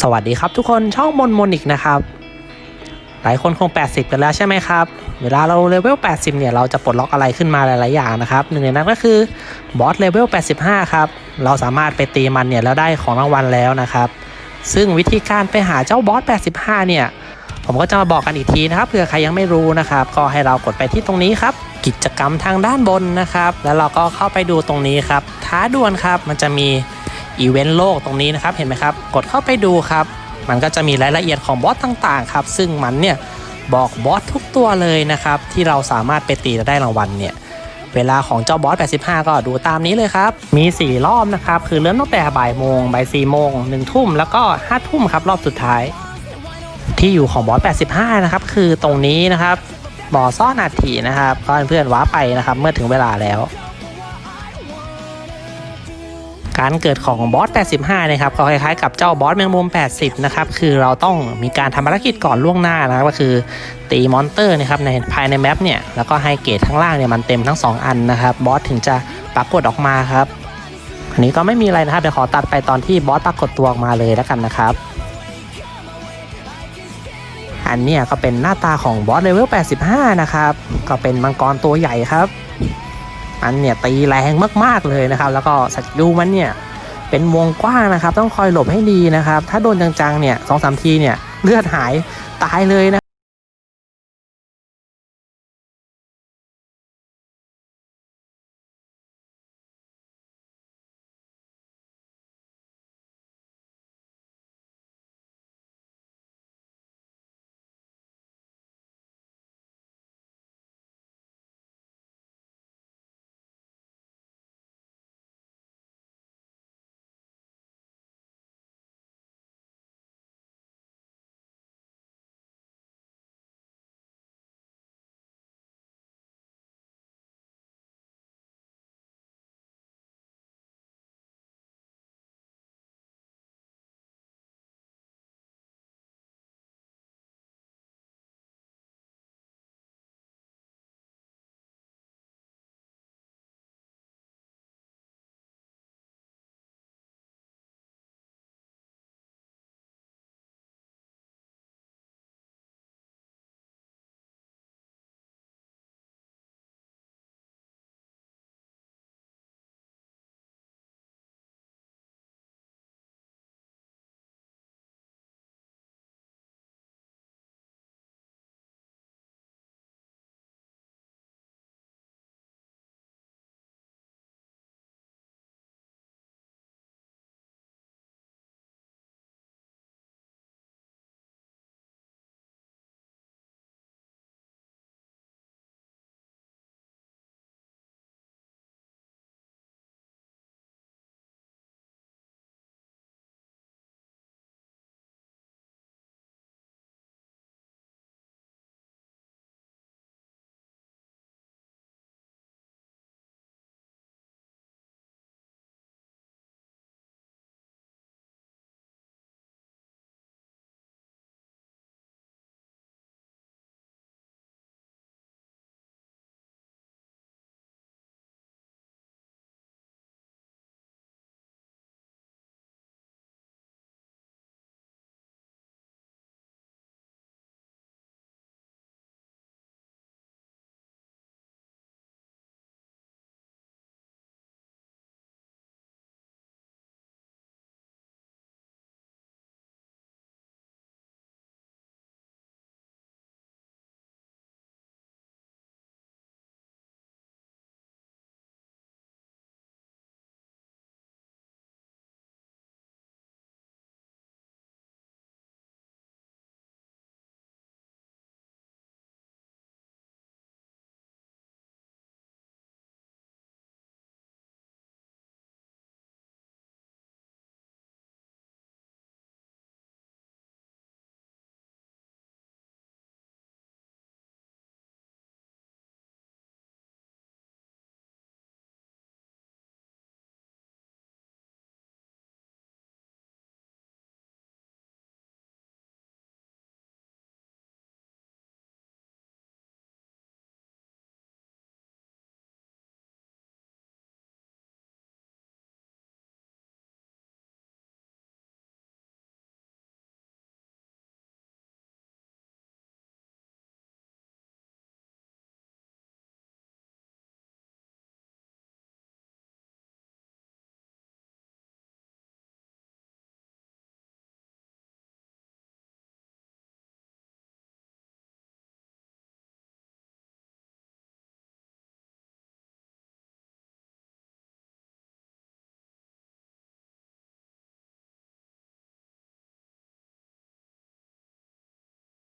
สวัสดีครับทุกคนช่องมนมนอีกนะครับ หลายคนคง 80 กันแล้วใช่ไหมครับ เวลาเราเลเวล 80 เนี่ย เราจะปลดล็อกอะไรขึ้นมาหลาย ๆ อย่างนะครับ หนึ่งในนั้นก็คือบอสเลเวล 85 ครับ เราสามารถไปตีมันเนี่ยแล้วได้ของรางวัลแล้วนะครับ ซึ่งวิธีการไปหาเจ้าบอส 85 เนี่ย ผมก็จะมาบอกกันอีกทีนะครับเผื่อใครยังไม่รู้นะครับ ก็ให้เรากดไปที่ตรงนี้ครับ กิจกรรมทางด้านบนนะครับ แล้วเราก็เข้าไปดูตรงนี้ครับ ท้าดวลครับ มันจะมี อีเวนต์โลกตรงนี้นะครับเห็นไหมครับ กดเข้าไปดูครับ มันก็จะมีรายละเอียดของบอสต่างๆครับ ซึ่งมันเนี่ยบอกบอสทุกตัวเลยนะครับ ที่เราสามารถไปตีและได้รางวัลเนี่ยเวลาของเจ้าบอส 85 ก็ดูตามนี้เลยครับ มี 4 รอบนะครับ คือเริ่มตั้งแต่บ่ายโมงบ่าย4โมง1ทุ่มแล้วก็5ทุ่มครับ รอบสุดท้าย ที่อยู่ของบอส 85 นะครับ คือตรงนี้นะครับบ่อซ่อนอัฐินะครับก็เพื่อนว้าไปนะครับ เมื่อถึงเวลาแล้ว การเกิดของบอส 85 นะครับก็คล้ายๆกับเจ้าบอสแมงมุม 80 นะครับ คือเราต้องมีการทำภารกิจก่อนล่วงหน้านะครับ ก็คือตีมอนเตอร์นะครับในภายในแมปเนี่ย แล้วก็ให้เกรดข้างล่างเนี่ยมันเต็มทั้ง 2 อันนะครับ บอสถึงจะปรากฏออกมาครับ อันนี้ก็ไม่มีอะไรนะครับ เดี๋ยวขอตัดไปตอนที่บอสปรากฏตัวออกมาเลยแล้วกันนะครับอันนี้ก็เป็นหน้าตาของบอสเลเวล 85 นะครับ ก็เป็นมังกรตัวใหญ่ครับ มันเนี่ยตีแรงมากๆเลยนะครับ แล้วก็สกิลมันเนี่ยเป็นวงกว้างนะครับ ต้องคอยหลบให้ดีนะครับ ถ้าโดนจังๆเนี่ยสองสามทีเนี่ยเลือดหายตายเลยนะ